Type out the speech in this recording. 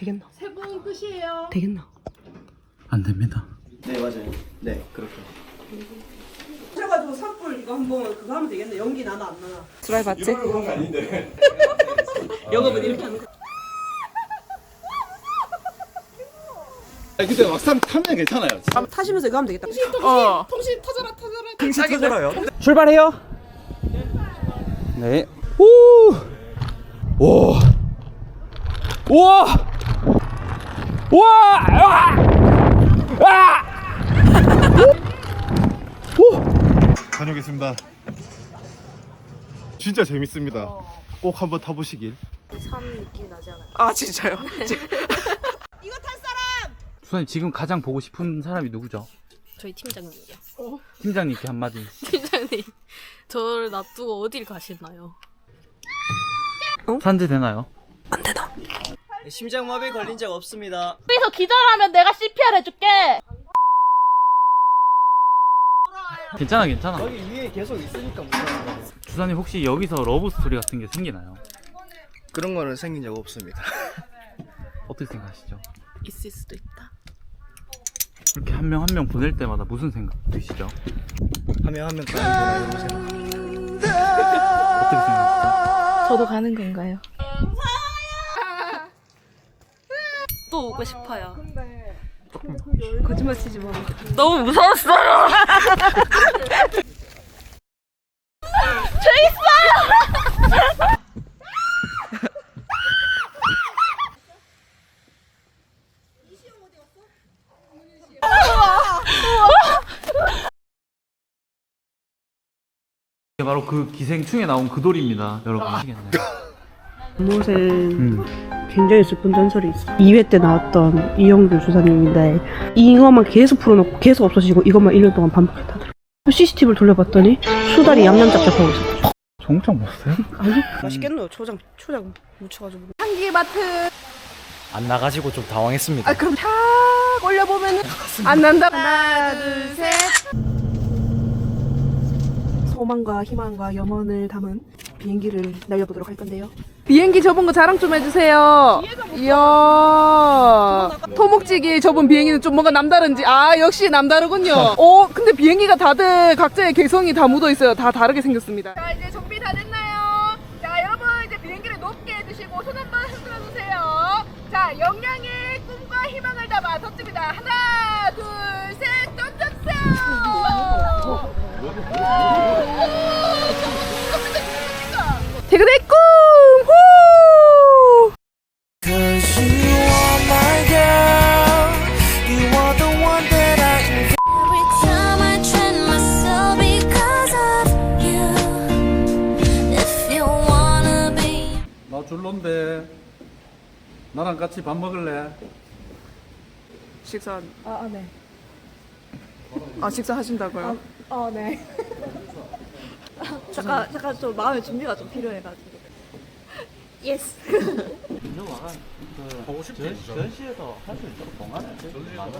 되겠나? 세 분 끝이에요. 되겠나? 안 됩니다. 네 맞아요. 네 그렇게. 그래가지고 산불 이거 한번 그거 하면 되겠네. 연기 나나 안 나나. 드라이 봤지? 그런 거 아닌데. 영업은 이렇게 하는 거. 아니 근데 막상 타면 괜찮아요. 타시면서 이거 하면 되겠다. 어. 통신 터져라 터져라 통신 터져라요. 출발해요. 네. 오. 오. 우와. 우와. 아! 아! 다녀오겠습니다. 진짜 재밌습니다. 꼭 한번 타보시길. 아 진짜요? 수사님 지금 가장 보고 싶은 사람이 누구죠? 저희 팀장님이요. 팀장님께 한마디. 팀장님, 저를 놔두고 어딜 가시나요? 산재 되나요? 심장마비 걸린 적 없습니다. 여기서 기절하면 내가 CPR 해줄게. 괜찮아 괜찮아. 여기 위에 계속 있으니까 무서운 거. 주사님 혹시 여기서 러브 스토리 같은 게 생기나요? 그런 거는 생긴 적 없습니다. 어떻게 생각하시죠? 있을 수도 있다. 이렇게 한 명 한 명 보낼 때마다 무슨 생각 드시죠? 하면 하면 가는 거라 이러고 어떻게 생각하시죠? 저도 가는 건가요? 또 오고 싶어요. 거짓말 치지 마. 너무 무서웠어요. 이게 바로 그 기생충에 나온 그 돌입니다, 여러분. 아시겠나요? 음. 굉장히 슬픈 전설이 있어. 2회 때 나왔던 이영규 주사님인데 이것만 계속 풀어놓고 계속 없어지고 이것만 1년 동안 반복했다더라. CCTV를 돌려봤더니 수달이 양념 짭짭하고 있어. 정장 봤어요? 맛있겠노 초장 초장 묻혀가지고. 안 나가지고 좀 당황했습니다. 아 그럼 탁 올려보면 안 난다. 하나 둘 셋. 소망과 희망과 염원을 담은 비행기를 날려보도록 할 건데요. 비행기 접은 거 자랑 좀 해주세요. 이야 토목지기 접은 비행기는 좀 뭔가 남다른지 아 역시 남다르군요. 어 근데 비행기가 다들 각자의 개성이 다 묻어 있어요. 다 다르게 생겼습니다. 자 이제 정비 다 됐나요? 자 여러분 이제 비행기를 높게 해주시고 손 한번 흔들어 주세요. 자 영양의 꿈과 희망을 담아 던집니다. 하나 줄론데 나랑 같이 밥 먹을래? 식사. 아, 아, 네. 아, 식사 하신다고요? 어, 네. 잠깐, 잠깐 좀 마음의 준비가 좀 필요해가지고. 예스. 보고 싶대. 전시에서 할 수 있도록 동아리 많아.